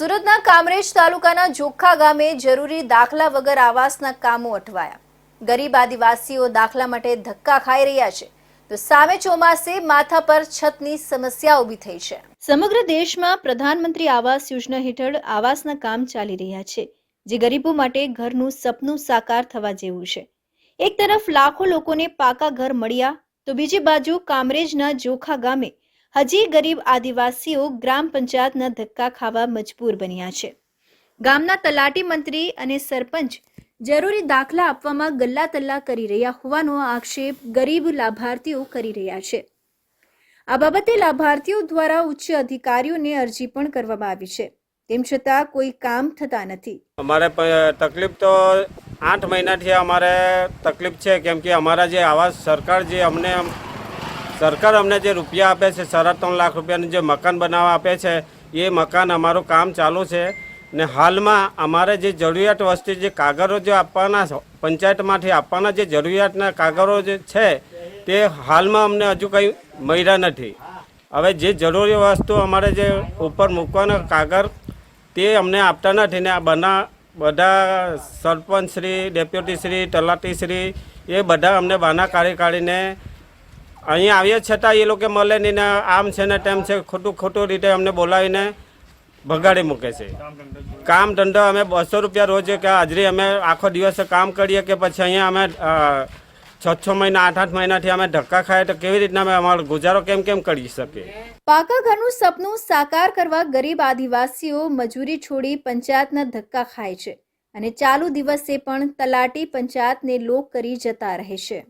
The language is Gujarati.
સુરતના કામરેજ તાલુકાના જોખા ગામે જરૂરી દાખલા વગર આવાસના કામો અટવાયા. ગરીબ આદિવાસીઓ દાખલા માટે ધક્કા ખાઈ રહ્યા છે. તો સામે ચોમાસે માથા પર છતની સમસ્યા ઊભી થઈ છે. સમગ્ર દેશમાં પ્રધાનમંત્રી આવાસ યોજના હેઠળ આવાસના કામ ચાલી રહ્યા છે, જે ગરીબો માટે ઘરનું સપનું સાકાર થવા જેવું છે. એક તરફ લાખો લોકોને પાકા ઘર મળ્યા, તો બીજી બાજુ કામરેજના જોખા ગામે હજી ગરીબ આદિવાસીઓ ગ્રામ પંચાયતના ધક્કા ખાવા મજબૂર બન્યા છે. ગામના તલાટી મંત્રી અને સરપંચ જરૂરી દાખલા આપવામાં ગલ્લા તલ્લા કરી રહ્યા હોવાનો આક્ષેપ ગરીબ લાભાર્થીઓ કરી રહ્યા છે. આ બાબતે લાભાર્થીઓ દ્વારા ઉચ્ચ અધિકારીઓને અરજી પણ કરવામાં આવી છે. તેમ છતાં કોઈ કામ થતા નથી. અમારે તકલીફ તો આઠ મહિનાથી અમારે તકલીફ છે, કેમ કે અમારા જે આવાસ સરકાર જે અમને સરકાર અમને જે રૂપિયા આપે છે, સાડા ત્રણ લાખ રૂપિયાનું જે મકાન બનાવવા આપે છે, એ મકાન અમારું કામ ચાલુ છે. ને હાલમાં અમારે જે જરૂરિયાત વસ્તુ જે કાગળો જે આપવાના પંચાયતમાંથી આપવાના જે જરૂરિયાતના કાગળો જે છે, તે હાલમાં અમને હજુ કંઈ મળ્યા નથી. હવે જે જરૂરી વસ્તુ અમારે જે ઉપર મૂકવાના કાગળ, તે અમને આપતા નથી. ને આ બના, બધા સરપંચ શ્રી, ડેપ્યુટી શ્રી, તલાટી શ્રી, એ બધા અમને બાના કાઢી કાઢીને અહીંયા આવ્યા છતાં એ લોકો મળે નહીં ને આમ છે ને તેમ છે, ખોટું ખોટું રીતે અમને બોલાવીને ભગાડી મૂકે છે. કામ ધંધો અમે બસો રૂપિયા રોજ કે હાજરી અમે આખો દિવસ કામ કરીએ કે પછી અહીંયા અમે છ છ મહિના, આઠ આઠ મહિનાથી અમે ધક્કા ખાઈએ તો કેવી રીતના અમે અમારો ગુજારો કેમ કેમ કરી શકીએ? પાકા ઘરનું સપનું સાકાર કરવા ગરીબ આદિવાસીઓ મજૂરી છોડી પંચાયતના ધક્કા ખાય છે અને ચાલુ દિવસે પણ તલાટી પંચાયતને લોક કરી જતા રહે છે.